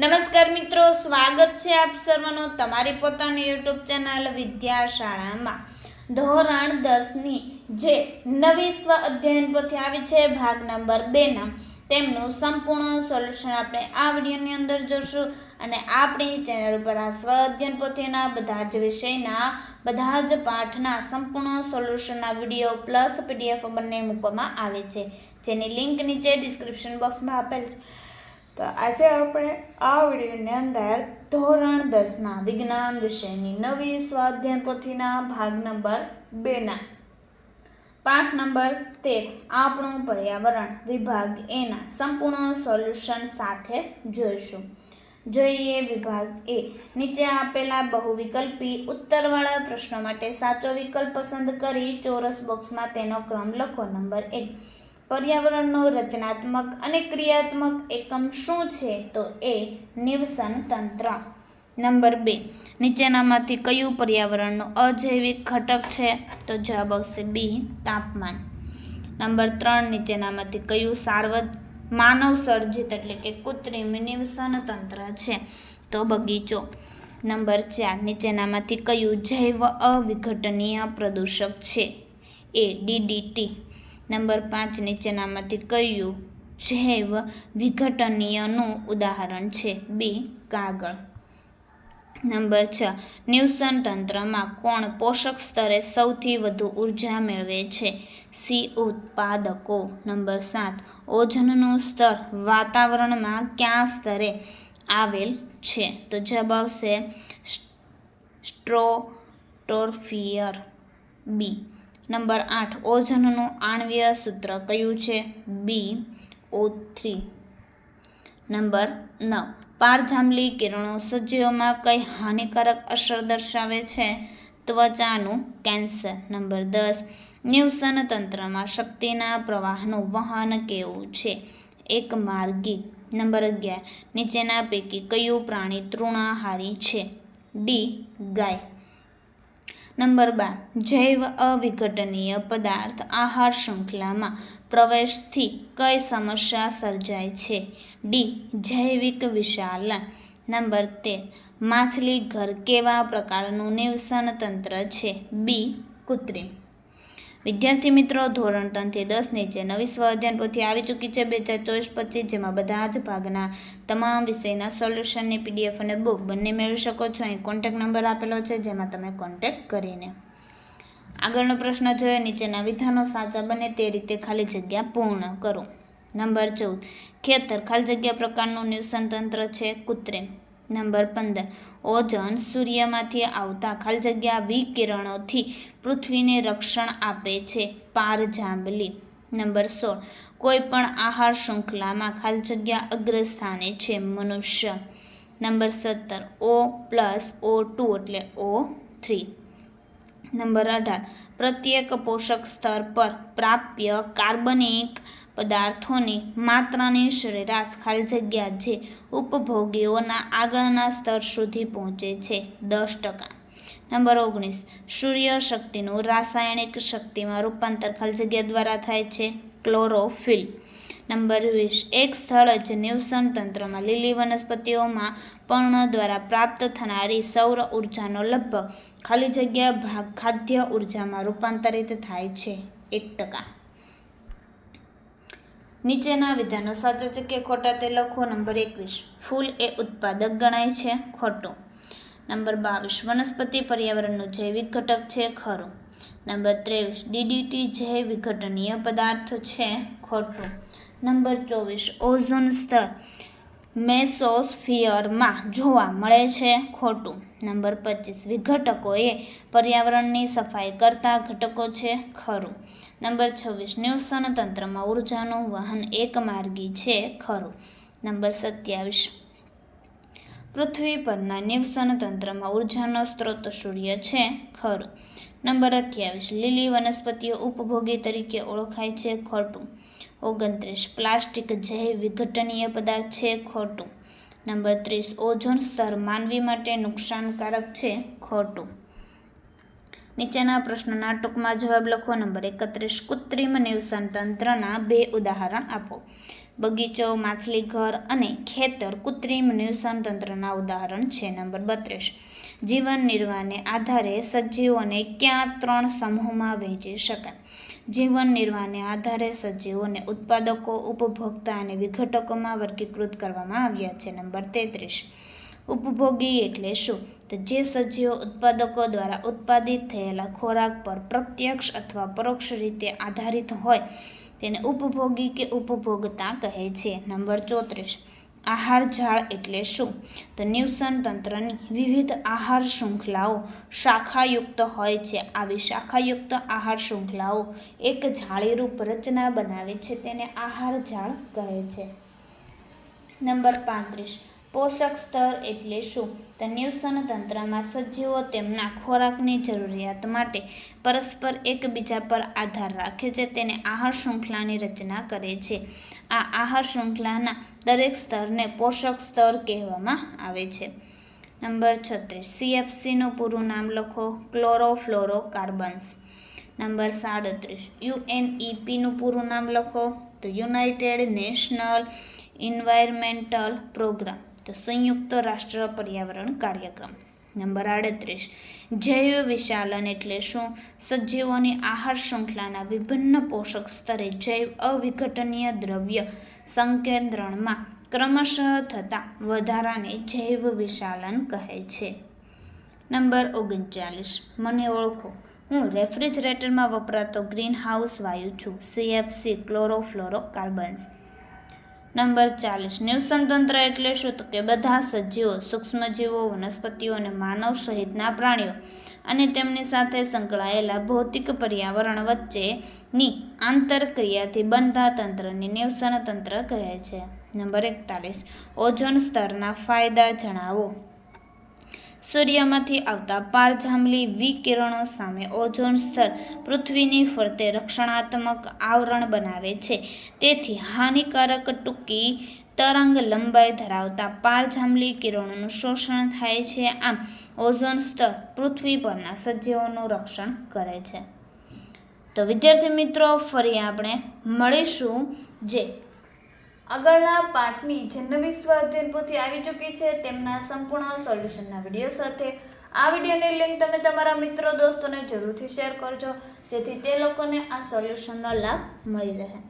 નમસ્કાર મિત્રો, સ્વાગત છે આપ સર્વનું તમારી પોતાની યુટ્યુબ ચેનલ વિદ્યાશાળામાં. ધોરણ દસની જે નવી સ્વ અધ્યયન પોથી આવી છે, ભાગ નંબર બેના, તેમનું સંપૂર્ણ સોલ્યુશન આપણે આ વિડીયોની અંદર જોશું અને આપણી ચેનલ ઉપર આ સ્વ અધ્યયન પોથીના બધા જ વિષયના, બધા જ પાઠના સંપૂર્ણ સોલ્યુશનના વીડિયો પ્લસ પીડીએફ બંને મૂકવામાં આવે છે. જેની લિંક નીચે ડિસ્ક્રિપ્શન બોક્સમાં આપેલ છે. તો આજે આપણે આ વિડીયોની અંદર ધોરણ દસના વિજ્ઞાન વિષયની નવી સ્વાધ્યાય પોથીના ભાગ નંબર બેના. પાઠ નંબર તેર, આપણું પર્યાવરણ વિભાગ એના સંપૂર્ણ સોલ્યુશન સાથે જોઈશું. જોઈએ વિભાગ એ, નીચે આપેલા બહુવિકલ્પી ઉત્તરવાળા પ્રશ્નો માટે સાચો વિકલ્પ પસંદ કરી ચોરસ બોક્સમાં તેનો ક્રમ લખો નંબર એક. પર્યાવરણનો રચનાત્મક અને ક્રિયાત્મક એકમ શું છે તો એ નિવસન તંત્ર. નંબર બે, નીચેનામાંથી કયું પર્યાવરણનું અજૈવિક ઘટક છે? તો જવાબ આવશે બી, તાપમાન. નંબર ત્રણ, નીચેનામાંથી કયું સાર્વ માનવ સર્જિત એટલે કે કૃત્રિમ નિવસન તંત્ર છે? તો બગીચો. નંબર ચાર, નીચેનામાંથી કયું જૈવ અવિઘટનીય પ્રદૂષક છે? એ ડીડીટી નંબર પાંચ નીચેનામાંથી કયું જૈવ વિઘટનીયનું ઉદાહરણ છે. બી, કાગળ. નંબર છ ન્યુસન તંત્રમાં કોણ પોષક સ્તરે સૌથી વધુ ઊર્જા મેળવે છે? સી, ઉત્પાદકો. નંબર સાત, ઓજનનું સ્તર વાતાવરણમાં ક્યાં સ્તરે આવેલ છે? તો જવાબ આવશે સ્ટ્રોટોરફિયર. બી નંબર આઠ ઓઝનનું આણ્વીય સૂત્ર કયું છે? બી ઓ થ્રી નંબર નવ, પારજાંબલી કિરણો સજીવોમાં કઈ હાનિકારક અસર દર્શાવે છે? ત્વચાનું કેન્સર. નંબર દસ નિવસન તંત્રમાં શક્તિના પ્રવાહનું વહન કેવું છે? એક માર્ગી. નંબર અગિયાર, નીચેના પૈકી કયું પ્રાણી તૃણાહારી છે? ડી, ગાય. નંબર બાર, જૈવ અવિઘટનીય પદાર્થ આહાર શૃંખલામાં પ્રવેશથી કઈ સમસ્યા સર્જાય છે? ડી, જૈવિક વિશાલન. નંબર તેર, માછલી ઘર કેવા પ્રકારનું નિવસન તંત્ર છે? બી, કૃત્રિમ. વિદ્યાર્થી મિત્રો, ધોરણ ત્રણથી દસ નીચે નવી સ્વાધ્યાન પોથી આવી ચૂકી છે બે હજાર ચોવીસ પચીસ, જેમાં બધા જ ભાગના તમામ વિષયના સોલ્યુશનની પીડીએફ અને બુક બંને મેળવી શકો છો. અહીં કોન્ટેક નંબર આપેલો છે, જેમાં તમે કોન્ટેક કરીને આગળનો પ્રશ્ન જોઈએ નીચેના વિધાનો સાચા બને તે રીતે ખાલી જગ્યા પૂર્ણ કરો. નંબર ચૌદ, ખેતર ખાલી જગ્યા પ્રકારનું નિવસન તંત્ર છે, કૃત્રિમ. નંબર પંદર. ઓઝોન સૂર્યમાંથી આવતા ખાલી જગ્યા વિકિરણોથી પૃથ્વીને રક્ષણ આપે છે. પાર જાંબલી. નંબર સોળ. કોઈ પણ આહાર શૃંખલામાં ખાલી જગ્યા અગ્રસ્થાને છે મનુષ્ય. નંબર સત્તર. ઓ પ્લસ ઓ ટુ એટલે ઓ થ્રી. નંબર અઢાર. પ્રત્યેક પોષક સ્તર પર પ્રાપ્ય કાર્બનિક પદાર્થોની માત્રાની સરેરાશ ખાલી જગ્યા જે ઉપભોગીઓના આગળના સ્તર સુધી પહોંચે છે, દસ ટકા. નંબર ઓગણીસ, સૂર્ય શક્તિનું રાસાયણિક શક્તિમાં રૂપાંતર ખાલી જગ્યા દ્વારા થાય છે, ક્લોરોફિલ. નંબર વીસ, એક સ્થળ જ નિવસન તંત્રમાં લીલી વનસ્પતિઓમાં પર્ણ દ્વારા પ્રાપ્ત થનારી સૌર ઉર્જાનો લગભગ ખાલી જગ્યા ભાગ ખાદ્ય ઉર્જામાં રૂપાંતરિત થાય છે, એક ટકા. નીચેના વિધાનો સાચા છે કે ખોટા તે લખો. નંબર એકવીસ. ફૂલ એ ઉત્પાદક ગણાય છે. ખોટું. નંબર બાવીસ. વનસ્પતિ પર્યાવરણનું જૈવિક ઘટક છે. ખરું. નંબર ત્રેવીસ. ડીડીટી જે વિઘટનીય પદાર્થ છે. ખોટું. નંબર ચોવીસ. ઓઝોન સ્તર. મેસોસ્ફિયરમાં જોવા મળે છે. ખોટું. નંબર પચીસ વિઘટકો એ પર્યાવરણની સફાઈ કરતા ઘટકો છે ખરું. નંબર છવ્વીસ. નિવસન તંત્રમાં ઉર્જાનું વહન એક માર્ગી છે ખરું. નંબર સત્યાવીસ. પૃથ્વી પરના નિવસન તંત્રમાં ઉર્જાનો સ્ત્રોત સૂર્ય છે ખરું. નંબર અઠ્યાવીસ. લીલી વનસ્પતિઓ ઉપભોગી તરીકે ઓળખાય છે ખોટું. ઓગણત્રીસ. પ્લાસ્ટિક જૈવ વિઘટનીય પદાર્થ છે ખોટું. નંબર ત્રીસ, ઓઝોન સ્તર માનવી માટે નુકસાનકારક છે ખોટું. નીચેના પ્રશ્નોના ટૂંકમાં જવાબ લખો. નંબર એકત્રીસ, કૃત્રિમ નિવસન તંત્રના બે ઉદાહરણ આપો. બગીચો, માછલી ઘર અને ખેતર કૃત્રિમ નિવસન તંત્રના ઉદાહરણ છે. નંબર બત્રીસ, જીવન નિર્વાહને આધારે સજીવોને ક્યાં ત્રણ સમૂહમાં વહેંચી શકાય? જીવન નિર્વાહને આધારે સજીવોને ઉત્પાદકો, ઉપભોક્તા અને વિઘટકોમાં વર્ગીકૃત કરવામાં આવ્યા છે. નંબર તેત્રીસ. ઉપભોગી એટલે શું? તો જે સજીવો ઉત્પાદકો દ્વારા ઉત્પાદિત થયેલા ખોરાક પર પ્રત્યક્ષ અથવા પરોક્ષ રીતે આધારિત હોય, તેને ઉપભોગી કે ઉપભોગતા કહે છે. નંબર ચોત્રીસ. આહાર ઝાડ એટલે શું? તો નિવસન તંત્રની વિવિધ આહાર શૃંખલાઓ શાખાયુક્ત હોય છે. આવી શાખાયુક્ત આહાર શૃંખલાઓ એક જાળીરૂપ રચના બનાવે છે. તેને આહાર ઝાડ કહે છે. નંબર પાંત્રીસ. પોષક સ્તર એટલે શું? તો નિવસન તંત્રમાં સજીવો તેમના ખોરાકની જરૂરિયાત માટે પરસ્પર એકબીજા પર આધાર રાખે છે, તેને આહાર શૃંખલાની રચના કરે છે. આ આહાર શૃંખલાના દરેક સ્તરને પોષક સ્તર કહેવામાં આવે છે. નંબર છત્રીસ સીએફસીનું પૂરું નામ લખો ક્લોરોફ્લોરો કાર્બન્સ નંબર સાડત્રીસ યુએનઈપીનું પૂરું નામ લખો, તો યુનાઇટેડ નેશનલ ઇન્વાયરમેન્ટલ પ્રોગ્રામ. તો સંયુક્ત રાષ્ટ્ર પર્યાવરણ કાર્યક્રમ. નંબર આડત્રીસ. જૈવ વિશાલન એટલે શું? સજીવોની આહાર શૃંખલાના વિભિન્ન પોષક સ્તરે જૈવ અવિઘટનીય દ્રવ્ય સંકેન્દ્રણમાં ક્રમશઃ થતા વધારાને જૈવ વિશાલન કહે છે. નંબર ઓગણચાલીસ. મને ઓળખો. હું રેફ્રિજરેટરમાં વપરાતો ગ્રીન હાઉસ વાયુ છું. સીએફસી ક્લોરોફ્લોરો કાર્બન્સ નંબર ચાલીસ. નિવસનતંત્ર એટલે શું તો કે બધા સજીવો, સૂક્ષ્મજીવો, વનસ્પતિઓ અને માનવ સહિતના પ્રાણીઓ અને તેમની સાથે સંકળાયેલા ભૌતિક પર્યાવરણ વચ્ચેની આંતરક્રિયાથી બનતા તંત્રને નિવસન તંત્ર કહે છે. નંબર એકતાલીસ. ઓઝોન સ્તરના ફાયદા જણાવો. સૂર્યમાંથી આવતા પારજાંબલી વિકિરણો સામે ઓઝોન સ્તર પૃથ્વીની ફરતે રક્ષણાત્મક આવરણ બનાવે છે. તેથી હાનિકારક ટૂંકી તરંગ લંબાઈ ધરાવતા પારજાંબલી કિરણોનું શોષણ થાય છે. આમ ઓઝોન સ્તર પૃથ્વી પરના સજીવોનું રક્ષણ કરે છે. તો વિદ્યાર્થી મિત્રો, ફરી આપણે મળીશું જે આગળના પાઠની જે નવી પોથી આવી ચૂકી છે, તેમના સંપૂર્ણ સોલ્યુશનના વીડિયો સાથે. આ વિડીયોની લિંક તમે તમારા મિત્રો, દોસ્તોને જરૂરથી શેર કરજો, જેથી તે લોકોને આ સોલ્યુશનનો લાભ મળી રહે.